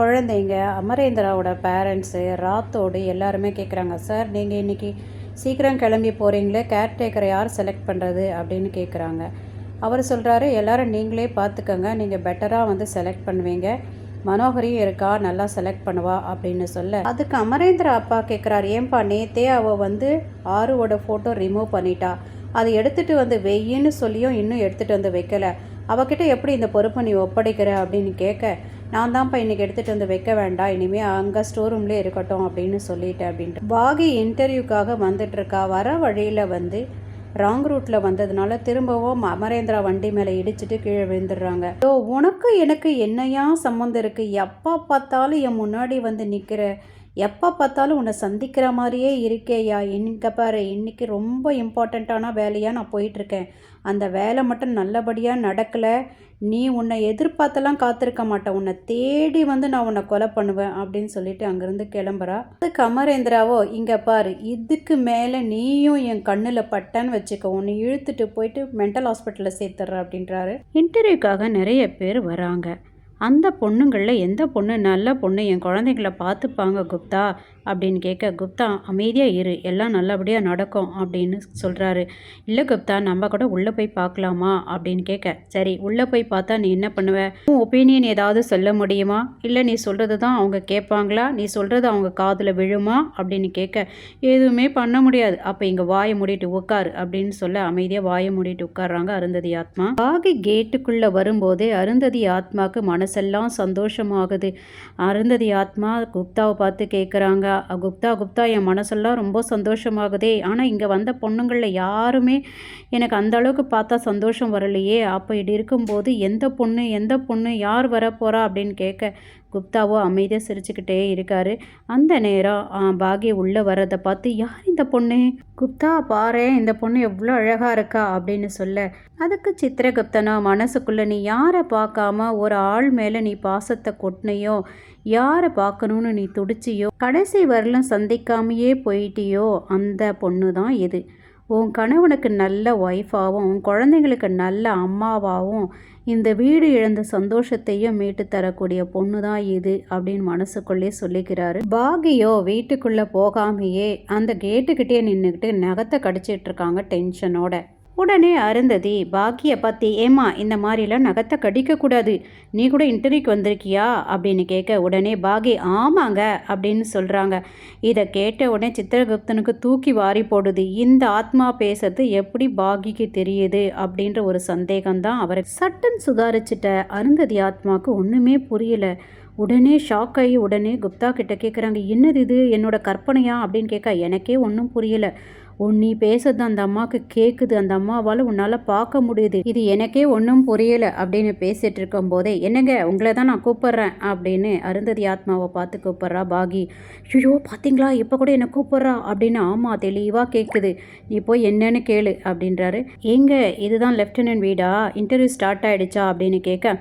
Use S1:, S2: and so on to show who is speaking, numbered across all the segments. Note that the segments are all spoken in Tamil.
S1: குழந்தைங்க அமரேந்திராவோட பேரண்ட்ஸு ராத்தோடு எல்லாருமே கேட்குறாங்க சார் நீங்கள் இன்றைக்கி சீக்கிரம் கிளம்பி போகிறீங்களே கேர்டேக்கரை யார் செலக்ட் பண்ணுறது அப்படின்னு கேட்குறாங்க அவர் சொல்கிறாரு எல்லோரும் நீங்களே பார்த்துக்கோங்க நீங்கள் பெட்டராக வந்து செலக்ட் பண்ணுவீங்க. மனோகரியும் இருக்கா நல்லா செலக்ட் பண்ணுவா அப்படின்னு சொல்ல. அதுக்கு அமரேந்திரா அப்பா கேட்குறாரு ஏன்பா நேத்தே அவள் வந்து ஆறுவோட ஃபோட்டோ ரிமூவ் பண்ணிட்டா. அதை எடுத்துகிட்டு வந்து வெயின்னு சொல்லியும் இன்னும் எடுத்துகிட்டு வந்து வைக்கலை. அவகிட்ட எப்படி இந்த பொறுப்பை நீ ஒப்படைக்கிற அப்படின்னு கேட்க நான் தான்ப்பா இன்றைக்கி எடுத்துகிட்டு வந்து வைக்க வேண்டாம். இனிமேல் அங்கே ஸ்டோர் ரூம்லேயே இருக்கட்டும் அப்படின்னு சொல்லிட்டேன் அப்படின்ட்டு. பாகி இன்டர்வியூக்காக வந்துட்டுருக்கா. வர வழியில் வந்து ராங் ரூட்டில் வந்ததுனால திரும்பவும் அமரேந்திரா வண்டி மேலே இடிச்சிட்டு கீழே விழுந்துடுறாங்க. ஓ உனக்கு எனக்கு என்னையா சம்மந்தம் இருக்குது எப்போ பார்த்தாலும் என் முன்னாடி வந்து நிற்கிற எப்போ பார்த்தாலும் உன்னை சந்திக்கிற மாதிரியே இருக்கேயா? இன்னைக்கு பாரு இன்னைக்கு ரொம்ப இம்பார்ட்டண்ட்டான வேலையாக நான் போயிட்டுருக்கேன். அந்த வேலை மட்டும் நல்லபடியாக நடக்கலை. நீ உன்னை எதிர்பார்த்தெல்லாம் காத்திருக்க மாட்டேன் உன்னை தேடி வந்து நான் உன்னை கொலை பண்ணுவேன் அப்படின்னு சொல்லிட்டு அங்கேருந்து கிளம்புறா. அதுக்கு அமரேந்திராவோ இங்கே பாரு இதுக்கு மேலே நீயும் என் கண்ணில் பட்டன்னு வச்சுக்க. உன்னை இழுத்துட்டு போயிட்டு மென்டல் ஹாஸ்பிட்டலில் சேர்த்துட்ற அப்படின்றாரு. இன்டர்வியூக்காக நிறைய பேர் வராங்க. அந்த பொண்ணுங்களில் எந்த பொண்ணு நல்ல பொண்ணு என் குழந்தைங்கள பார்த்துப்பாங்க குப்தா? அப்படின்னு கேட்க குப்தா அமைதியாக இரு எல்லாம் நல்லபடியாக நடக்கும் அப்படின்னு சொல்கிறாரு இல்லை குப்தா நம்ம கூட உள்ளே போய் பார்க்கலாமா? அப்படின்னு கேட்க சரி உள்ளே போய் பார்த்தா நீ என்ன பண்ணுவ? உன் ஒப்பீனியன் ஏதாவது சொல்ல முடியுமா? இல்லை நீ சொல்கிறது தான் அவங்க கேட்பாங்களா? நீ சொல்கிறது அவங்க காதில் விழுமா? அப்படின்னு கேட்க எதுவுமே பண்ண முடியாது. அப்போ இங்கே வாயை மூடிட்டு உட்காரு அப்படின்னு சொல்ல அமைதியாக வாயை மூடிட்டு உட்காடுறாங்க அருந்ததி ஆத்மா. பாகி கேட்டுக்குள்ளே வரும்போதே அருந்ததி ஆத்மாக்கு மனசு மனசெல்லாம் சந்தோஷமாகுது. அருந்ததி ஆத்மா குப்தாவை பார்த்து கேட்குறாங்க குப்தா குப்தா என் மனசெல்லாம் ரொம்ப சந்தோஷமாகுதே. ஆனால் இங்கே வந்த பொண்ணுங்களில் யாருமே எனக்கு அந்த அளவுக்கு பார்த்தா சந்தோஷம் வரலையே. அப்போ இப்படி இருக்கும்போது எந்த பொண்ணு எந்த பொண்ணு யார் வரப்போகிறா அப்படின்னு கேட்க குப்தாவோ அமைதியாக சிரிச்சுக்கிட்டே இருக்காரு. அந்த நேரம் பாகிய உள்ளே வர்றதை பார்த்து யார் இந்த பொண்ணு? குப்தா பாரு இந்த பொண்ணு எவ்வளோ அழகாக இருக்கா? அப்படின்னு சொல்ல அதுக்கு சித்திரகுப்தனா? மனசுக்குள்ளே நீ யாரை பார்க்காம ஒரு ஆள் மேலே நீ பாசத்தை கொட்டினையோ? யாரை பார்க்கணுன்னு நீ துடிச்சியோ? கடைசி வரலும் சந்திக்காமையே போயிட்டியோ? அந்த பொண்ணு தான் இது. உன் கணவனுக்கு நல்ல ஒய்ஃபாகவும் உன் குழந்தைங்களுக்கு நல்ல அம்மாவாகவும் இந்த வீடு இழந்த சந்தோஷத்தையும் மீட்டு தரக்கூடிய பொண்ணு தான் இது அப்படின்னு மனசுக்குள்ளே சொல்லிக்கிறாரு. பாகியோ வீட்டுக்குள்ளே போகாமையே அந்த கேட்டுக்கிட்டே நின்றுக்கிட்டு நகத்தை கடிச்சிட்டு இருக்காங்க டென்ஷனோட உடனே அருந்ததி பாக்கியை பற்றி ஏமா இந்த மாதிரிலாம் நகத்தை கடிக்கக்கூடாது. நீ கூட இன்டர்வியூக்கு வந்திருக்கியா? அப்படின்னு கேட்க உடனே பாகி ஆமாங்க அப்படின்னு சொல்கிறாங்க இதை கேட்ட உடனே சித்திரகுப்தனுக்கு தூக்கி வாரி போடுது. இந்த ஆத்மா பேசுறது எப்படி பாகிக்கு தெரியுது அப்படின்ற ஒரு சந்தேகம்தான் அவரை சட்டன் சுதாரிச்சிட்ட அருந்ததி ஆத்மாவுக்கு ஒன்றுமே புரியல. உடனே ஷாக் ஆகி உடனே குப்தா கிட்ட கேட்குறாங்க என்னது இது? என்னோட கற்பனையா? அப்படின்னு கேட்க எனக்கே ஒன்றும் புரியல. உன் நீ பேசுறது அந்த அம்மாவுக்கு கேட்குது அந்த அம்மாவால் உன்னால் பார்க்க முடியுது. இது எனக்கே ஒன்றும் புரியலை அப்படின்னு பேசிகிட்டு இருக்கும் போதே என்னங்க உங்களை தான் நான் கூப்பிட்றேன் அப்படின்னு அருந்ததி ஆத்மாவை பார்த்து கூப்பிட்றா பாகி. ஐயோ பார்த்தீங்களா இப்போ கூட என்னை கூப்பிட்றா அப்படின்னு ஆமாம் தெளிவாக கேட்குது நீ போய் என்னன்னு கேளு அப்படின்றாரு. எங்க இதுதான் லெஃப்டினன்ட் வீடா? இன்டர்வியூ ஸ்டார்ட் ஆகிடுச்சா அப்படின்னு கேட்க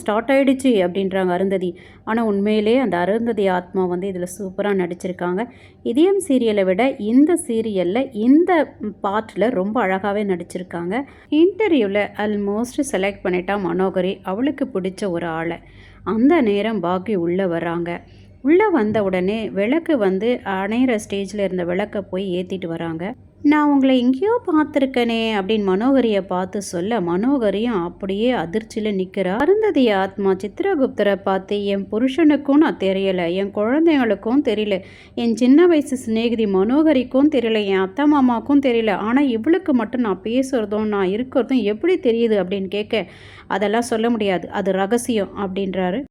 S1: ஸ்டார்ட் ஆகிடுச்சு அப்படின்றாங்க அருந்ததி. ஆனால் உண்மையிலே அந்த அருந்ததி ஆத்மா வந்து இதில் சூப்பராக நடிச்சிருக்காங்க. இதயம் சீரியலை விட இந்த சீரியலில் இந்த பாட்டில் ரொம்ப அழகாகவே நடிச்சிருக்காங்க. இன்டர்வியூவில் ஆல்மோஸ்ட் செலக்ட் பண்ணிட்டா மனோகரி அவளுக்கு பிடிச்ச ஒரு ஆளை. அந்த நேரம் பாக்கி உள்ளே வராங்க உள்ளே வந்த உடனே விளக்கு வந்து அணையிற ஸ்டேஜில் இருந்த விளக்கை போய் ஏற்றிட்டு வராங்க. நான் உங்களை எங்கேயோ பார்த்துருக்கனே அப்படின்னு மனோகரியை பார்த்து சொல்ல மனோகரியும் அப்படியே அதிர்ச்சியில் நிற்கிறா அருந்ததி ஆத்மா சித்திரகுப்தரை பார்த்து என் புருஷனுக்கும் நான் தெரியலை என் குழந்தைங்களுக்கும் தெரியல என் சின்ன வயசு சிநேகிதி மனோகரிக்கும் தெரியல என் அத்தை மாமாவுக்கும் தெரியல ஆனால் இவளுக்கு மட்டும் நான் பேசுகிறதும் நான் இருக்கிறதும் எப்படி தெரியுது? அப்படின்னு கேட்க அதெல்லாம் சொல்ல முடியாது அது ரகசியம் அப்படின்றாரு.